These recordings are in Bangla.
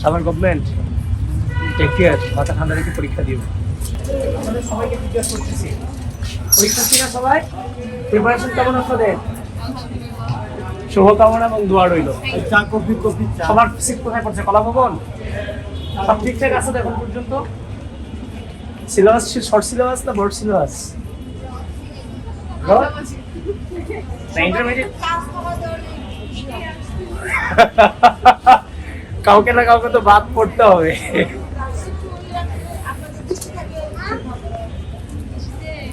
সাভার গভর্নমেন্ট টেক কেয়ার মাথা ঠান্ডা রেখে পরীক্ষা দিও। আমাদের সবাইকে জিজ্ঞেস করতেছি পরীক্ষা সবাই প্রিপারেশন কেমন আপনাদের? শুভকামনা এবং দোয়া রইল। চা কফি কফি সবার সিট কোথায় পড়ছে? কলা ভবন সব ঠিকঠাক আছে এখন পর্যন্ত? সিলেবাস শর্ট সিলেবাস না বোর্ড সিলেবাস ইন্টারমিডিয়েট কাউকে না কাউকে তো বাদ পড়তে হবে।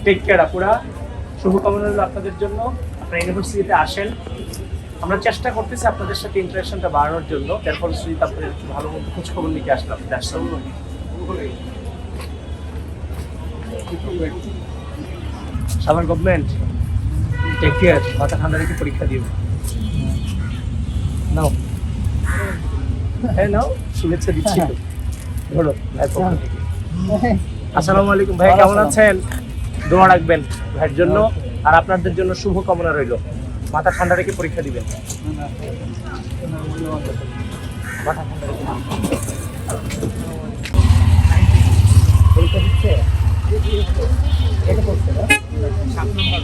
টেক কেয়ার আপুরা। শুভকামনা রইল আপনাদের জন্য। আপনারা ইউনিভার্সিটিতে আসেন। আমরা চেষ্টা করতেছি আপনাদের সাথে ইন্টারাকশনটা বাড়ানোর জন্য। যার ফলশ্রুতিতে আপনাদের একটু ভালো খোঁজ খবর নিতে আসলাম। আসলাম সাভার গভর্নমেন্ট টেক কেয়ার মাথা ঠান্ডা রেখে পরীক্ষা দিও। নাও। হ্যাঁ নাও শুভেচ্ছা দিচ্ছি তো। ধরো পক্ষ আসসালামু আলাইকুম ভাই কেমন আছেন? দোয়া রাখবেন ভাইয়ের জন্য। আর আপনাদের জন্য শুভ কামনা রইল। মাথা ঠান্ডা রেখে পরীক্ষা দিবেন। মাথা ঠান্ডা পরীক্ষা দিচ্ছে? এটা করছে না সাত নাম্বার।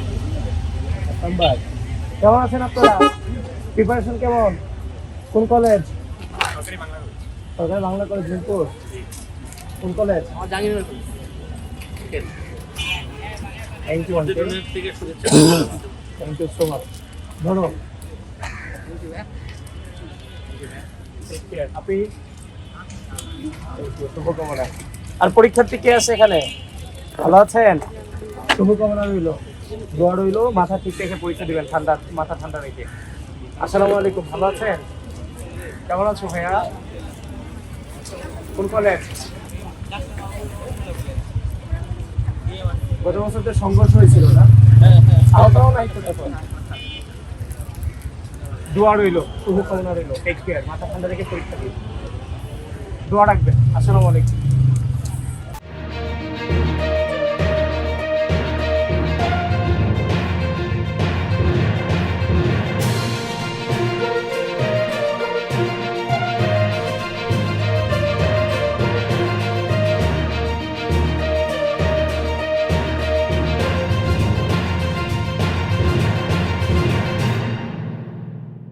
সাত নাম্বার কেমন আছেন আপনারা? প্রিপারেশন কেমন? কোন কলেজ সরকারি বাংলা কলেজ। মিরপুর কোন college. Thank you thank you so much ধরো আপনি? শুভকামনা। আর পরীক্ষার্থী কে আছে এখানে? ভালো আছেন? শুভকামনা রইল। দোয়া রইল। মাথা ঠিক রেখে পরীক্ষা দিবেন ঠান্ডা মাথা ঠান্ডা রেখে। আসসালামু আলাইকুম। ভালো আছেন? কেমন আছো ভাইয়া? কোন কলেজ গত বছর তো সংঘর্ষ হয়েছিল না? আওতাও নাই তো তখন দোয়া রইল শুভকামনা রইল টেক কেয়ার মাথা ঠান্ডা রেখে পরীক্ষা দিন দোয়া রাখবেন, আসসালামু আলাইকুম।